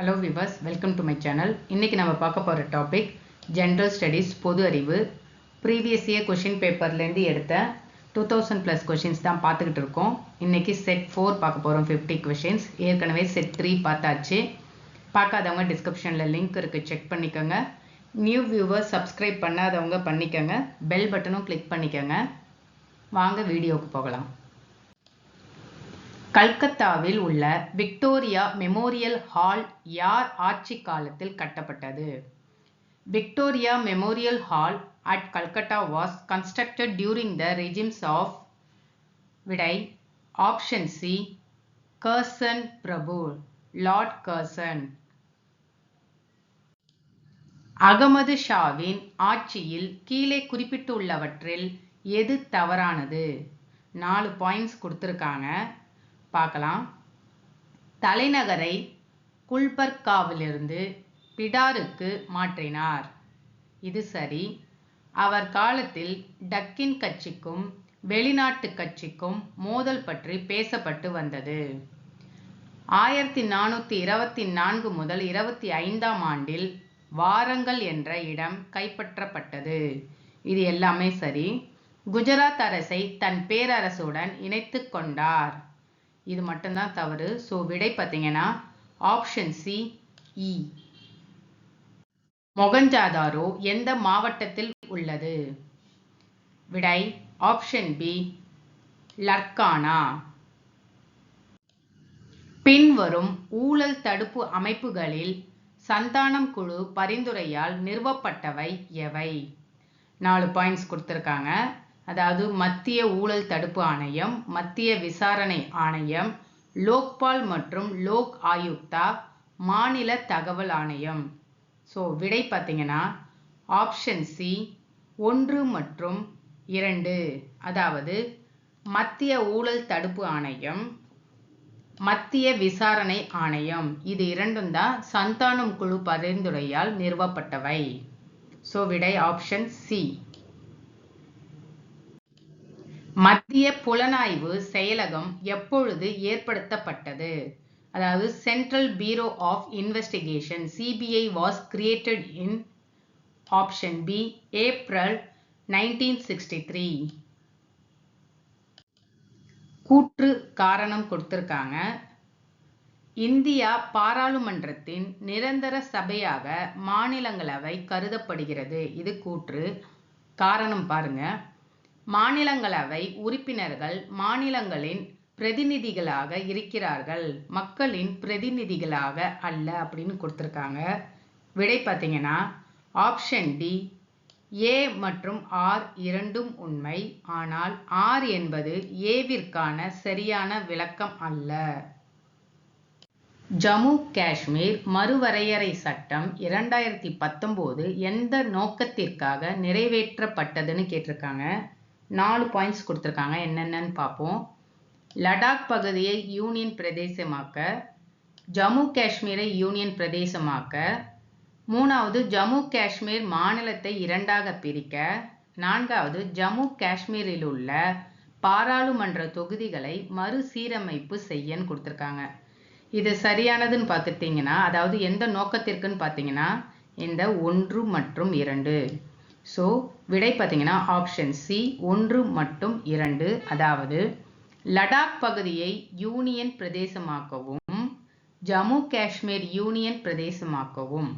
Hello viewers welcome to my channel இன்றைக்கி நம்ம பார்க்க போகிற டாபிக் ஜென்ரல் ஸ்டடீஸ் பொது அறிவு. ப்ரீவியஸ் இயர் கொஷின் பேப்பர்லேருந்து எடுத்த டூ தௌசண்ட் ப்ளஸ் கொஷின்ஸ் தான் பார்த்துக்கிட்டு இருக்கோம். இன்றைக்கி செட் ஃபோர் பார்க்க போகிறோம் ஃபிஃப்டி கொஷின்ஸ் ஏற்கனவே செட் த்ரீ பார்த்தாச்சு. பார்க்காதவங்க டிஸ்கிரிப்ஷனில் லிங்க் இருக்குது செக் பண்ணிக்கோங்க. நியூ வியூவர்ஸ் சப்ஸ்கிரைப் பண்ணாதவங்க பண்ணிக்கோங்க. பெல் பட்டனும் கிளிக் பண்ணிக்கோங்க. வாங்க வீடியோவுக்கு போகலாம். கல்கத்தாவில் உள்ள விக்டோரியா மெமோரியல் ஹால் யார் ஆட்சி காலத்தில் கட்டப்பட்டது? Victoria Memorial Hall at Calcutta was constructed during the regimes of விடை ஆப்ஷன் சி கர்சன் பிரபு லார்ட் கர்சன் அகமது ஷாவின் ஆட்சியில் கீழே குறிப்பிட்டுள்ளவற்றில் எது தவறானது? நாலு பாயிண்ட்ஸ் கொடுத்துருக்காங்க. பார்க்கலாம். தலைநகரை குல்பர்காவிலிருந்து பிடாருக்கு மாற்றினார். இது சரி. அவர் காலத்தில் டக்கின் கட்சிக்கும் வெளிநாட்டு கட்சிக்கும் மோதல் பற்றி பேசப்பட்டு வந்தது. ஆயிரத்தி நானூற்றி இருபத்தி நான்கு முதல் இருபத்தி ஐந்தாம் ஆண்டில் வாரங்கள் என்ற இடம் கைப்பற்றப்பட்டது. இது எல்லாமே சரி. குஜராத் அரசை தன் பேரரசுடன் இணைத்து கொண்டார். இது மட்டும்தான் தவறு. ஸோ விடை பார்த்தீங்கன்னா ஆப்ஷன் சி இ மொகஞ்சாதாரோ எந்த மாவட்டத்தில் உள்ளது? விடை ஆப்ஷன் பி லர்கானா. பின்வரும் ஊழல் தடுப்பு அமைப்புகளில் சந்தானம் குழு பரிந்துரையால் நிறுவப்பட்டவை எவை? நாலு பாயிண்ட்ஸ் கொடுத்துருக்காங்க. அதாவது மத்திய ஊழல் தடுப்பு ஆணையம் மத்திய விசாரணை ஆணையம் லோக்பால் மற்றும் லோக் ஆயுக்தா மாநில தகவல் ஆணையம். ஸோ விடை பார்த்தீங்கன்னா ஆப்ஷன் சி ஒன்று மற்றும் இரண்டு. அதாவது மத்திய ஊழல் தடுப்பு ஆணையம் மத்திய விசாரணை ஆணையம். இது இரண்டும் தான் சந்தானம் குழு பரிந்துரையால் நிறுவப்பட்டவை. ஸோ விடை ஆப்ஷன் சி மத்திய புலனாய்வு செயலகம் எப்பொழுது ஏற்படுத்தப்பட்டது? அதாவது Central Bureau of Investigation CBI was created in option B April nineteen sixty three கூற்று காரணம் கொடுத்துருக்காங்க. இந்தியா பாராளுமன்றத்தின் நிரந்தர சபையாக மாநிலங்களவை கருதப்படுகிறது. இது கூற்று காரணம் பாருங்க. மாநிலங்களவை உறுப்பினர்கள் மாநிலங்களின் பிரதிநிதிகளாக இருக்கிறார்கள். மக்களின் பிரதிநிதிகளாக அல்ல அப்படின்னு கொடுத்துருக்காங்க. விடை பார்த்தீங்கன்னா ஆப்ஷன் டி ஏ மற்றும் ஆர் இரண்டும் உண்மை. ஆனால் ஆர் என்பது ஏவிற்கான சரியான விளக்கம் அல்ல. ஜம்மு காஷ்மீர் மறுவரையறை சட்டம் இரண்டாயிரத்தி பத்தொம்போது எந்த நோக்கத்திற்காக நிறைவேற்றப்பட்டதுன்னு கேட்டிருக்காங்க. நாலு பாயிண்ட்ஸ் கொடுத்துருக்காங்க. என்னென்னு பார்ப்போம். லடாக் பகுதியை யூனியன் பிரதேசமாக்க ஜம்மு காஷ்மீரை யூனியன் பிரதேசமாக்க மூணாவது ஜம்மு காஷ்மீர் மாநிலத்தை இரண்டாக பிரிக்க நான்காவது ஜம்மு காஷ்மீரில் உள்ள பாராளுமன்ற தொகுதிகளை மறுசீரமைப்பு செய்யன்னு கொடுத்துருக்காங்க. இது சரியானதுன்னு பார்த்துட்டிங்கன்னா அதாவது எந்த நோக்கத்திற்குன்னு பார்த்தீங்கன்னா இந்த ஒன்று மற்றும் இரண்டு. ஸோ விடை பார்த்தீங்கன்னா ஆப்ஷன் சி ஒன்று மற்றும் இரண்டு. அதாவது லடாக் பகுதியை யூனியன் பிரதேசமாக்கவும் ஜம்மு காஷ்மீர் யூனியன் பிரதேசமாக்கவும்.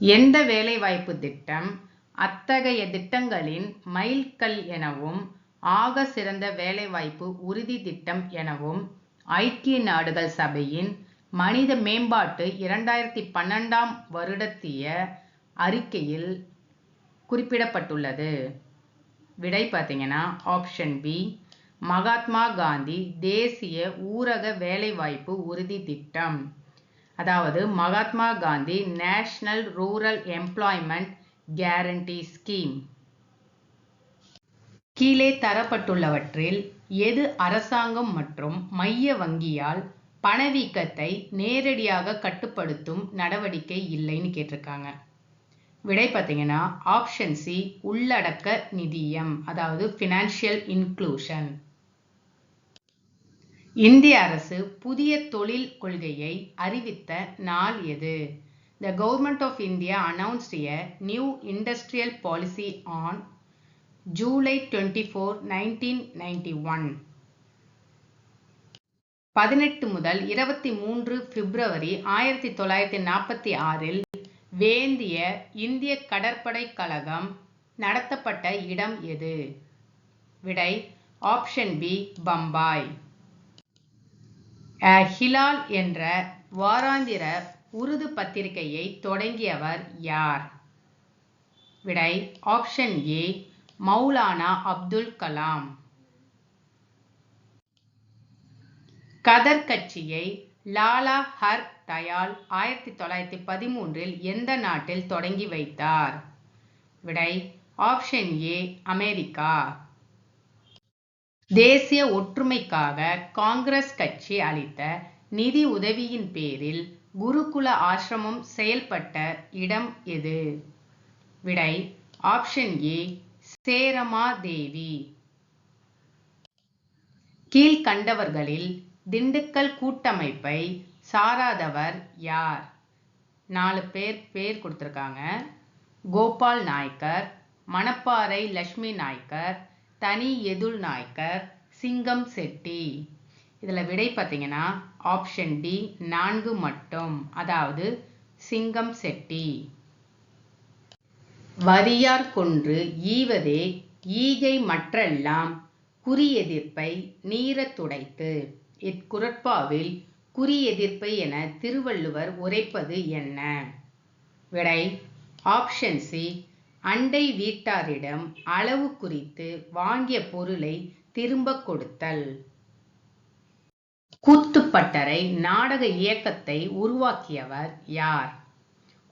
எந்த வேலைவாய்ப்பு திட்டம்? அத்தகைய திட்டங்களின் மைல்கல் எனவும் ஆக சிறந்த வேலைவாய்ப்பு உறுதி திட்டம் எனவும் ஐக்கிய நாடுகள் சபையின் மனித மேம்பாட்டு இரண்டாயிரத்தி பன்னெண்டாம் வருடத்திய அறிக்கையில் குறிப்பிடப்பட்டுள்ளது. விடை பார்த்தீங்கன்னா ஆப்ஷன் பி மகாத்மா காந்தி தேசிய ஊரக வேலைவாய்ப்பு உறுதி திட்டம். அதாவது Mahatma Gandhi National Rural Employment Guarantee Scheme கீழே தரப்பட்டுள்ளவற்றில் எது அரசாங்கம் மற்றும் மைய வங்கியால் பணவீக்கத்தை நேரடியாக கட்டுப்படுத்தும் நடவடிக்கை இல்லைன்னு கேட்டிருக்காங்க. விடை பார்த்தீங்கன்னா ஆப்ஷன் சி உள்ளடக்க நிதியம் அதாவது ஃபினான்ஷியல் இன்க்ளூஷன் இந்திய அரசு புதிய தொழில் கொள்கையை அறிவித்த நாள் எது the government of India of India announced a new industrial policy on July 24, 1991. பதினெட்டு முதல் இருபத்தி மூன்று பிப்ரவரி ஆயிரத்தி தொள்ளாயிரத்தி நாற்பத்தி ஆறில் வேந்திய இந்திய கடற்படை கழகம் நடத்தப்பட்ட இடம் எது? விடை ஆப்ஷன் பி பம்பாய். அ ஹிலால் என்ற வாராந்திர உருது பத்திரிகையை தொடங்கியவர் யார்? விடை ஆப்ஷன் ஏ மௌலானா அப்துல் கலாம். கதர் கட்சியை லாலா ஹர் தயால் ஆயிரத்தி தொள்ளாயிரத்தி பதிமூன்றில் எந்த நாட்டில் தொடங்கி வைத்தார்? விடை ஆப்ஷன் ஏ அமெரிக்கா. தேசிய ஒற்றுமைக்காக காங்கிரஸ் கட்சி அளித்த நிதி உதவியின் பேரில் குருகுல ஆசிரமம் செயல்பட்ட இடம் எது? விடை ஆப்ஷன் ஏ சேரமாதேவி. கீழ்கண்டவர்களில் திண்டுக்கல் கூட்டமைப்பை சாராதவர் யார்? நாலு பேர் பேர் கொடுத்துருக்காங்க. கோபால் நாய்க்கர் மணப்பாறை லட்சுமி நாய்க்கர் தனி எதுல் நாய்க்கர் சிங்கம் செட்டி. இதில் விடை பார்த்தீங்கன்னா ஆப்ஷன் டி நான்கு மட்டும். அதாவது சிங்கம் செட்டி. வரியார் கொன்று ஈவதே ஈகை மற்றெல்லாம் குறியெதிர்ப்பை நீரத் துடைத்து இக்குரட்பாவில் குறியெதிர்ப்பை என திருவள்ளுவர் உரைப்பது என்ன? விடை ஆப்ஷன் சி அண்டை வீட்டாரிடம் அளவு குறித்து வாங்கிய பொருளை திரும்ப கொடுத்தல். கூத்துப்பட்டறை நாடக இயக்கத்தை உருவாக்கியவர் யார்?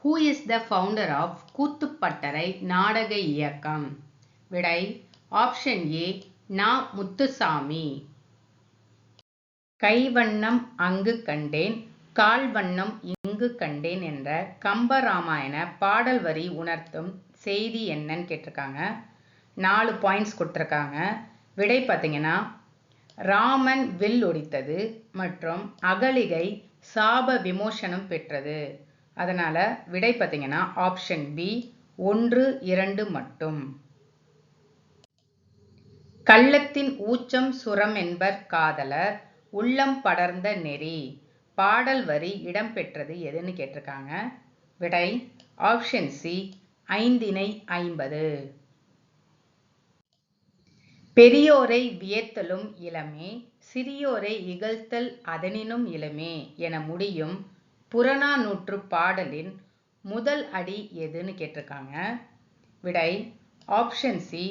Who is the founder of Koothuppattarai நாடக இயக்கம்? விடை ஆப்ஷன் ஏ நா முத்துசாமி. கைவண்ணம் அங்கு கண்டேன் கால்வண்ணம் இங்கு கண்டேன் என்ற கம்பராமாயண பாடல் வரி உணர்த்தும் செய்தி என்னன்னு கேட்டிருக்காங்க. நாலு பாயிண்ட்ஸ் கொடுத்துருக்காங்க. விடை பார்த்தீங்கன்னா ராமன் வில் ஒடித்தது மற்றும் அகலிகை சாப விமோசனம் பெற்றது. அதனால் விடை பார்த்தீங்கன்னா ஆப்ஷன் பி ஒன்று இரண்டு மட்டும். கள்ளத்தின் ஊச்சம் சுரம் என்பர் காதலர் உள்ளம் படர்ந்த நெறி. பாடல் வரி இடம்பெற்றது எதுன்னு கேட்டிருக்காங்க. விடை ஆப்ஷன் சி ஐந்தினை ஐம்பது. பெரியோரை வியத்தலும் இளமே சிறியோரை இகழ்த்தல் அதனினும் இளமே என முடியும் புறநானூற்று பாடலின் முதல் அடி எதுன்னு கேட்டிருக்காங்க. விடை ஆப்ஷன் சி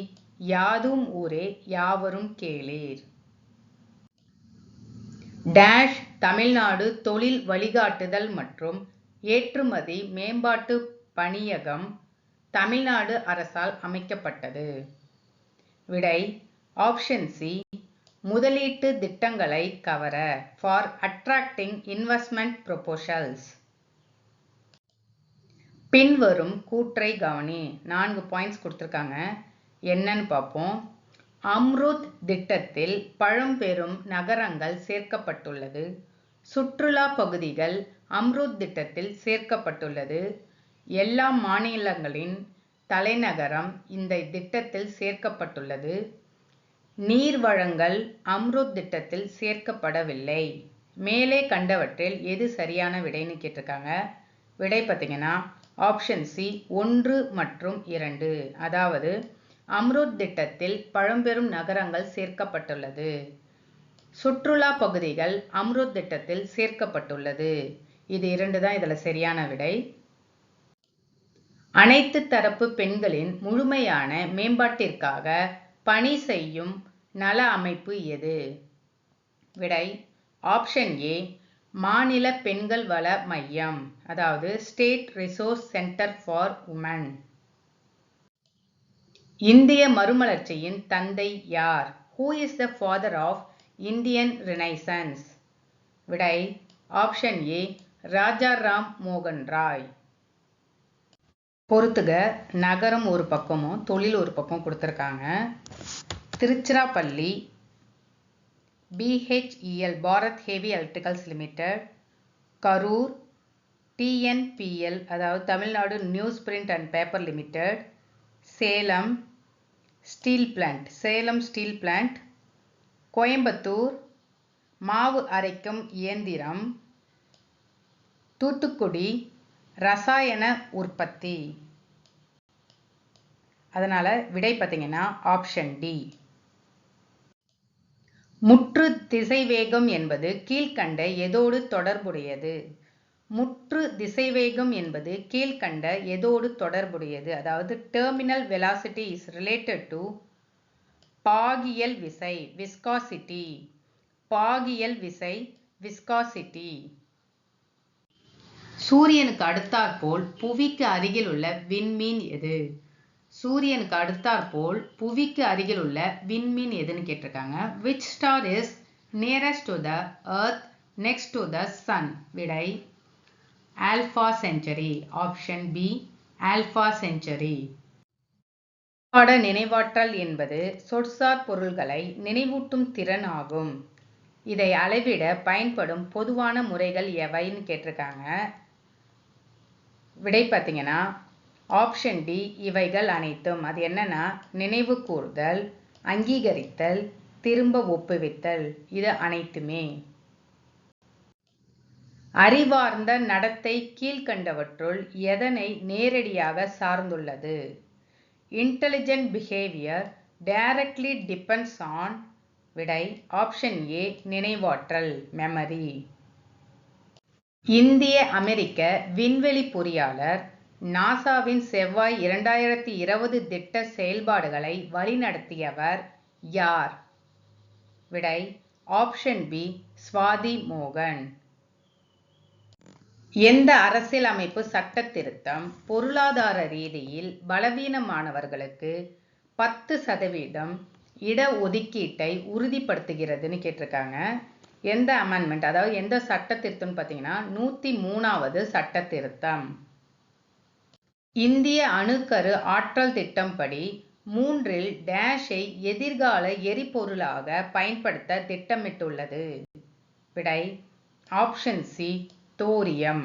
யாதும் ஊரே யாவரும் கேளீர். டேஷ் தமிழ்நாடு தொழில் வழிகாட்டுதல் மற்றும் ஏற்றுமதி மேம்பாட்டு பணியகம் தமிழ்நாடு அரசால் அமைக்கப்பட்டது. விடை ஆப்ஷன் சி முதலீட்டு திட்டங்களை கவர ஃபார் அட்ராக்டிங் இன்வெஸ்ட்மெண்ட் ப்ரொபோஷல்ஸ் பின்வரும் கூற்றை கவனி. நான்கு பாயிண்ட்ஸ் கொடுத்துருக்காங்க. என்னன்னு பார்ப்போம். அம்ருத் திட்டத்தில் பழம்பெரும் நகரங்கள் சேர்க்கப்பட்டுள்ளது. சுற்றுலா பகுதிகள் அம்ருத் திட்டத்தில் சேர்க்கப்பட்டுள்ளது. எல்லா மாநிலங்களின் தலைநகரம் இந்த திட்டத்தில் சேர்க்கப்பட்டுள்ளது. நீர் வழங்கல் அம்ருத் திட்டத்தில் சேர்க்கப்படவில்லை. மேலே கண்டவற்றில் எது சரியான விடைன்னு கேட்டிருக்காங்க. விடை பார்த்தீங்கன்னா ஆப்ஷன் சி ஒன்று மற்றும் இரண்டு. அதாவது அம்ருத் திட்டத்தில் பழம்பெரும் நகரங்கள் சேர்க்கப்பட்டுள்ளது. சுற்றுலா பகுதிகள் அம்ரூத் திட்டத்தில் சேர்க்கப்பட்டுள்ளது. இது இரண்டு தான் இதில் சரியான விடை. அனைத்து தரப்பு பெண்களின் முழுமையான மேம்பாட்டிற்காக பணி செய்யும் நல அமைப்பு எது? விடை. ஆப்ஷன் ஏ மாநில பெண்கள் வள மையம் அதாவது state resource centre for women. இந்திய மறுமலர்ச்சியின் தந்தை யார்? Who is the father of Indian renaissance விடை ஆப்ஷன் ஏ ராஜா ராம் மோகன் ராய். பொறுத்துக நகரம் ஒரு பக்கமும் தொழில் ஒரு பக்கம் கொடுத்துருக்காங்க. Tiruchirappalli BHEL Bharat Heavy Electricals Limited. Karur TNPL அதாவது Tamil Nadu News Print and Paper Limited. Salem steel plant Salem steel plant Coimbatore மாவு அரைக்கும் இயந்திரம் தூத்துக்குடி ரசாயன உற்பத்தி. அதனால் விடை பார்த்தீங்கன்னா ஆப்ஷன் டி. முற்று திசைவேகம் என்பது கீழ்கண்ட எதோடு தொடர்புடையது? முற்று திசைவேகம் என்பது கீழ்கண்ட எதோடு தொடர்புடையது. அதாவது terminal velocity is related to பாகியல் விசை விஸ்காசிட்டி பாகியல் விசை விஸ்காசிட்டி சூரியனுக்கு அடுத்தாற்போல் புவிக்கு அருகில் உள்ள விண்மீன் எது? சூரியனுக்கு அடுத்தாற்போல் புவிக்கு அருகில் உள்ள விண்மீன் எதுன்னு கேட்டிருக்காங்க. Which star is nearest to the earth next to the sun விடை Alpha Centauri option B Alpha Centauri பாட நினைவாற்றல் என்பது சொற்சார் பொருள்களை நினைவூட்டும் திறன் ஆகும். இதை அளவிட பயன்படும் பொதுவான முறைகள் எவைன்னு கேட்டிருக்காங்க. விடை பார்த்தீங்கன்னா ஆப்ஷன் டி இவைகள் அனைத்தும். அது என்னன்னா நினைவு கூறுதல் அங்கீகரித்தல் திரும்ப ஒப்புவித்தல். இது அனைத்துமே. அறிவார்ந்த நடத்தை கீழ்கண்டவற்றுள் எதனை நேரடியாக சார்ந்துள்ளது? Intelligent behaviour directly depends on விடை ஆப்ஷன் ஏ நினைவாற்றல் மெமரி இந்திய அமெரிக்க விண்வெளி பொறியாளர் நாசாவின் செவ்வாய் இரண்டாயிரத்தி இருபது திட்ட செயல்பாடுகளை வழிநடத்தியவர் யார்? விடை ஆப்ஷன் பி சுவாதி மோகன். எந்த அரசியலமைப்பு சட்ட திருத்தம் பொருளாதார ரீதியில் பலவீனமானவர்களுக்கு பத்து சதவீதம் இட ஒதுக்கீட்டை உறுதிப்படுத்துகிறதுன்னு கேட்டிருக்காங்க. எந்த அமெண்ட்மெண்ட் அதாவது எந்த சட்ட திருத்தம்னு பார்த்தீங்கன்னா நூற்றி மூணாவது சட்ட திருத்தம் இந்திய அணுக்கரு ஆற்றல் திட்டம் படி மூன்றில் டேஷை எதிர்கால எரிபொருளாக பயன்படுத்த திட்டமிட்டுள்ளது. விடை ஆப்ஷன் சி தோரியம்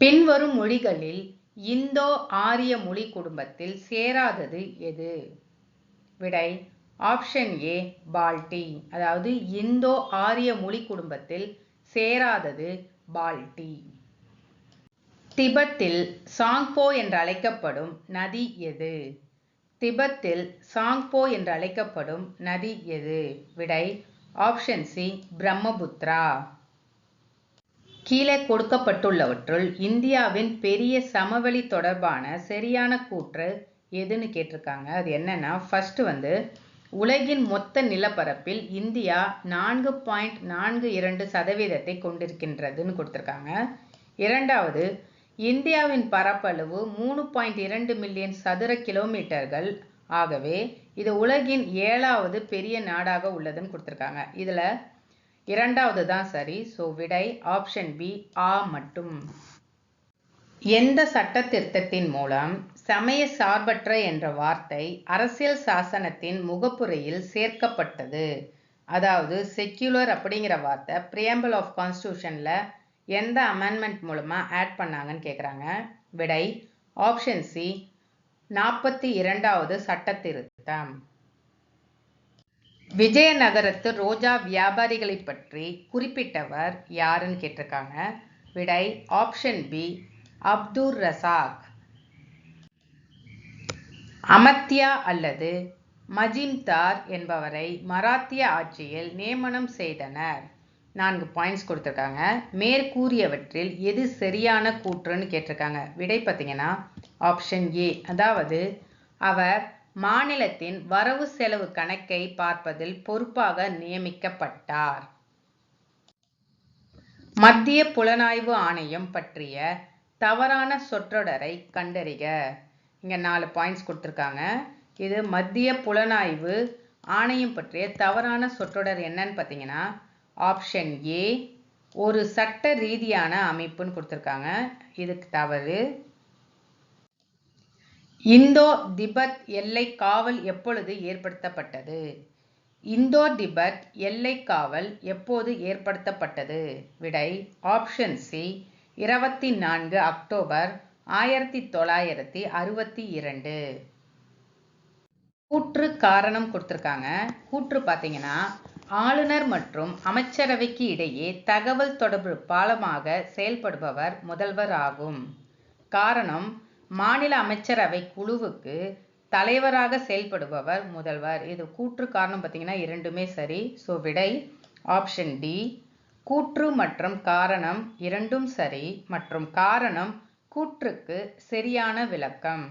பின்வரும் மொழிகளில் இந்தோ ஆரிய மொழி குடும்பத்தில் சேராதது எது? விடை ஆப்ஷன் ஏ பால்டி அதாவது இந்தோ ஆரிய மொழி குடும்பத்தில் சேராதது பால்டி திபெத்தில் சாங்போ என்று அழைக்கப்படும் நதி எது? திபெத்தில் சாங்போ என்று அழைக்கப்படும் நதி எது? விடை ஆப்ஷன் சி பிரம்மபுத்ரா கீழே கொடுக்கப்பட்டுள்ளவற்றுள் இந்தியாவின் பெரிய சமவெளி தொடர்பான சரியான கூற்று எதுன்னு கேட்டிருக்காங்க. அது என்னன்னா ஃபர்ஸ்ட் வந்து உலகின் மொத்த நிலப்பரப்பில் இந்தியா நான்கு பாயிண்ட் நான்கு இரண்டு சதவீதத்தை கொண்டிருக்கின்றதுன்னு கொடுத்துருக்காங்க. இரண்டாவது இந்தியாவின் பரப்பளவு மூணு பாயிண்ட் இரண்டு மில்லியன் சதுர கிலோமீட்டர்கள். ஆகவே இது உலகின் ஏழாவது பெரிய நாடாக உள்ளதுன்னு கொடுத்துருக்காங்க. இதில் இரண்டாவது தான் சரி. ஸோ விடை ஆப்ஷன் பி ஆ மட்டும். எந்த சட்ட திருத்தத்தின் மூலம் சமய சார்பற்ற என்ற வார்த்தை அரசியல் சாசனத்தின் முகப்புரையில் சேர்க்கப்பட்டது? அதாவது செக்யூலர் அப்படிங்கிற வார்த்தை பிரியம்பிள் ஆஃப் கான்ஸ்டியூஷனில் எந்த அமெண்ட்மெண்ட் மூலமாக ஆட் பண்ணாங்கன்னு கேட்குறாங்க விடை ஆப்ஷன் சி நாற்பத்தி இரண்டாவது சட்ட திருத்தம் விஜயநகரத்து ரோஜா வியாபாரிகளை பற்றி குறிப்பிட்டவர் யாருன்னு கேட்டிருக்காங்க. விடை ஆப்ஷன் பி அப்துர் ரசாக். அமத்யா அல்லது மஜிம்தார் என்பவரை மராத்திய ஆட்சியில் நியமனம் செய்தனர். நான்கு பாயிண்ட்ஸ் கொடுத்துருக்காங்க. மேற்கூறியவற்றில் எது சரியான கூற்றுன்னு கேட்டிருக்காங்க. விடை பார்த்தீங்கன்னா ஆப்ஷன் ஏ அதாவது அவர் மாநிலத்தின் வரவு செலவு கணக்கை பார்ப்பதில் பொறுப்பாக நியமிக்கப்பட்டார். மத்திய புலனாய்வு ஆணையம் பற்றிய தவறான சொற்றொடரை கண்டறிக. இங்க நாலு பாயிண்ட்ஸ் கொடுத்துருக்காங்க. இது மத்திய புலனாய்வு ஆணையம் பற்றிய தவறான சொற்றொடர் என்னன்னு பார்த்தீங்கன்னா ஆப்ஷன் ஏ ஒரு சட்ட ரீதியான அமைப்புன்னு கொடுத்துருக்காங்க. இதுக்கு தவறு. இந்தோ திபெத் எல்லை காவல் எப்பொழுது ஏற்படுத்தப்பட்டது? இந்தோ திபெத் எல்லை காவல் எப்போது ஏற்படுத்தப்பட்டது? விடை ஆப்ஷன் சி இருபத்தி நான்கு அக்டோபர் ஆயிரத்தி தொள்ளாயிரத்தி அறுபத்தி இரண்டு. கூற்று காரணம் கொடுத்துருக்காங்க. கூற்று பார்த்தீங்கன்னா ஆளுநர் மற்றும் அமைச்சரவைக்கு இடையே தகவல் தொடர்பு பாலமாக செயல்படுபவர் முதல்வர் ஆகும். காரணம் மாநில அமைச்சரவை குழுவுக்கு தலைவராக செயல்படுபவர் முதல்வர். இது கூற்று காரணம் பார்த்தீங்கன்னா இரண்டுமே சரி. ஸோ விடை ஆப்ஷன் டி கூற்று மற்றும் காரணம் இரண்டும் சரி மற்றும் காரணம் கூற்றுக்கு சரியான விளக்கம்.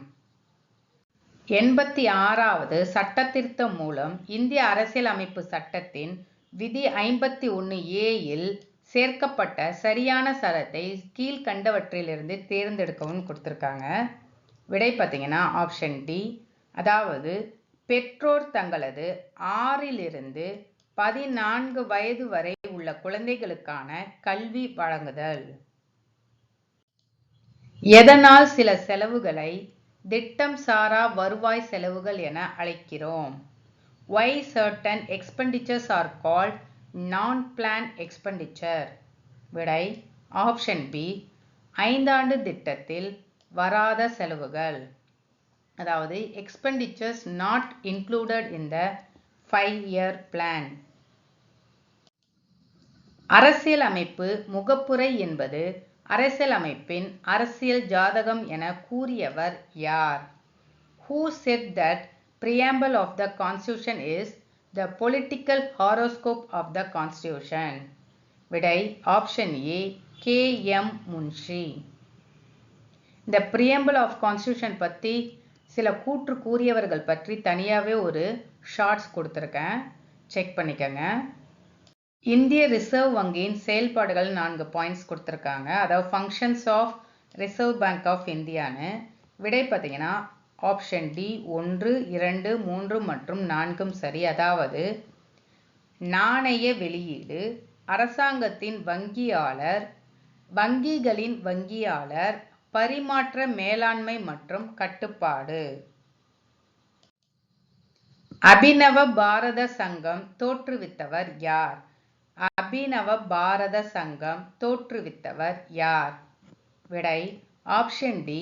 எண்பத்தி ஆறாவது சட்டத்திருத்தம் மூலம் இந்திய அரசியலமைப்பு சட்டத்தின் விதி ஐம்பத்தி ஒன்று ஏயில் சேர்க்கப்பட்ட சரியான சரத்தை கீழ்கண்டவற்றிலிருந்து தேர்ந்தெடுக்கவும் கொடுத்துருக்காங்க. விடை பார்த்தீங்கன்னா ஆப்ஷன் டி அதாவது பெற்றோர் தங்களது ஆறிலிருந்து பதினான்கு வயது வரை உள்ள குழந்தைகளுக்கான கல்வி வழங்குதல். எதனால் சில செலவுகளை திட்டம் சாரா வருவாய் செலவுகள் என அழைக்கிறோம். Why certain expenditures are called non plan expenditure விடை ஆப்ஷன் பி ஐந்தாண்டு திட்டத்தில் வராத செலவுகள். அதாவது expenditures not included in the five year plan அரசியலமைப்பு முகப்புரை என்பது அரசியலமைப்பின் அரசியல் ஜாதகம் என கூறியவர் யார்? Who said that preamble of the constitution is the political horoscope of the constitution? விடை option A K M Munshi இந்த பிரியம்பிள் ஆஃப் கான்ஸ்டியூஷன் பற்றி சில கூற்று கூறியவர்கள் பற்றி தனியாகவே ஒரு ஷார்ட்ஸ் கொடுத்துருக்கேன். செக் பண்ணிக்கோங்க. இந்திய ரிசர்வ் வங்கியின் செயல்பாடுகள் நான்கு பாயிண்ட்ஸ் கொடுத்துருக்காங்க. அதாவது functions of Reserve Bank of இந்தியான்னு விடை பார்த்தீங்கன்னா ஆப்ஷன் டி ஒன்று இரண்டு மூன்று மற்றும் நான்கும் சரி. அதாவது நாணய வெளியீடு அரசாங்கத்தின் வங்கியாளர் வங்கிகளின் வங்கியாளர் பரிமாற்ற மேலாண்மை மற்றும் கட்டுப்பாடு. அபினவ பாரத சங்கம் தோற்றுவித்தவர் யார்? அபினவ பாரத சங்கம் தோற்றுவித்தவர் யார்? விடை ஆப்ஷன் டி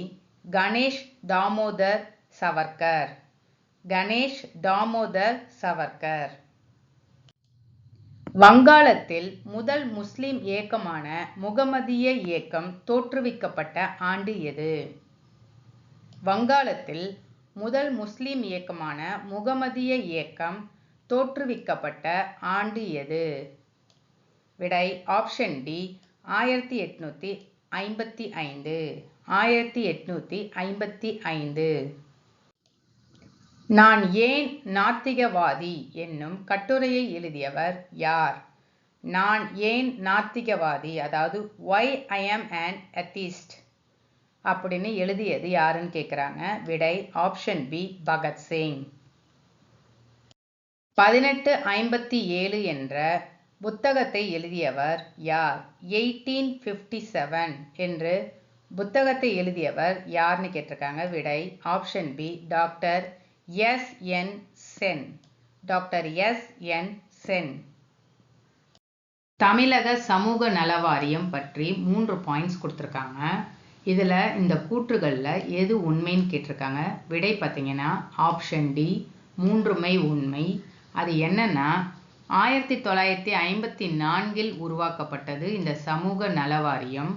கணேஷ் தாமோதர் சவர்கர் கணேஷ் தாமோதர் சவர்கர் வங்காளத்தில் முதல் முஸ்லிம் இயக்கமான முகமதிய இயக்கம் தோற்றுவிக்கப்பட்ட ஆண்டு எது? வங்காளத்தில் முதல் முஸ்லிம் இயக்கமான முகமதிய இயக்கம் தோற்றுவிக்கப்பட்ட ஆண்டு எது? விடை ஆப்ஷன் டி ஆயிரத்தி எட்நூற்றி ஐம்பத்தி ஐந்து. ஆயிரத்தி எட்நூற்றி ஐம்பத்தி ஐந்து. நான் ஏன் நாத்திகவாதி என்னும் கட்டுரையை எழுதியவர் யார்? நான் ஏன் நாத்திகவாதி அதாவது ஒய் ஐ ஆம் அண்ட் அத்தீஸ்ட் அப்படின்னு எழுதியது யாருன்னு கேட்குறாங்க விடை ஆப்ஷன் பி பகத்சிங். பதினெட்டு ஐம்பத்தி ஏழு என்ற புத்தகத்தை எழுதியவர் யார்? எயிட்டீன் ஃபிஃப்டி செவன் என்று புத்தகத்தை எழுதியவர் யார்னு கேட்டிருக்காங்க? விடை option B doctor S N Sen. Doctor S N Sen. தமிழக சமூக நல வாரியம் பற்றி மூன்று பாயிண்ட்ஸ் கொடுத்துருக்காங்க. இதில் இந்த கூற்றுகளில் எது உண்மைன்னு கேட்டிருக்காங்க. விடை பார்த்தீங்கன்னா ஆப்ஷன் டி மூன்றுமை உண்மை. அது என்னன்னா ஆயிரத்தி தொள்ளாயிரத்தி ஐம்பத்தி நான்கில் உருவாக்கப்பட்டது இந்த சமூக நல வாரியம்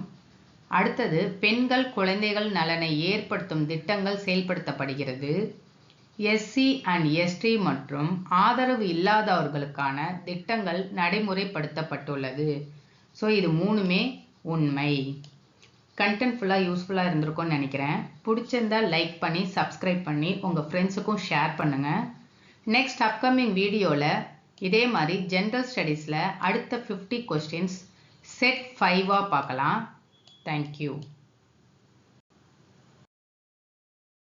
அடுத்தது பெண்கள் குழந்தைகள் நலனை ஏற்படுத்தும் திட்டங்கள் செயல்படுத்தப்படுகிறது. எஸ்சி அண்ட் எஸ்டி மற்றும் ஆதரவு இல்லாதவர்களுக்கான திட்டங்கள் நடைமுறைப்படுத்தப்பட்டுள்ளது. ஸோ இது மூணுமே உண்மை. கண்டென்ட் ஃபுல்லாக யூஸ்ஃபுல்லாக இருந்திருக்கும்னு நினைக்கிறேன். பிடிச்சிருந்தா லைக் பண்ணி சப்ஸ்கிரைப் பண்ணி உங்கள் ஃப்ரெண்ட்ஸுக்கும் ஷேர் பண்ணுங்கள் நெக்ஸ்ட் அப்கமிங் வீடியோவில் இதே மாதிரி ஜென்ரல் ஸ்டடீஸில் அடுத்த ஃபிஃப்டி கொஸ்டின்ஸ் செட் ஃபைவாக பார்க்கலாம். தேங்க்யூ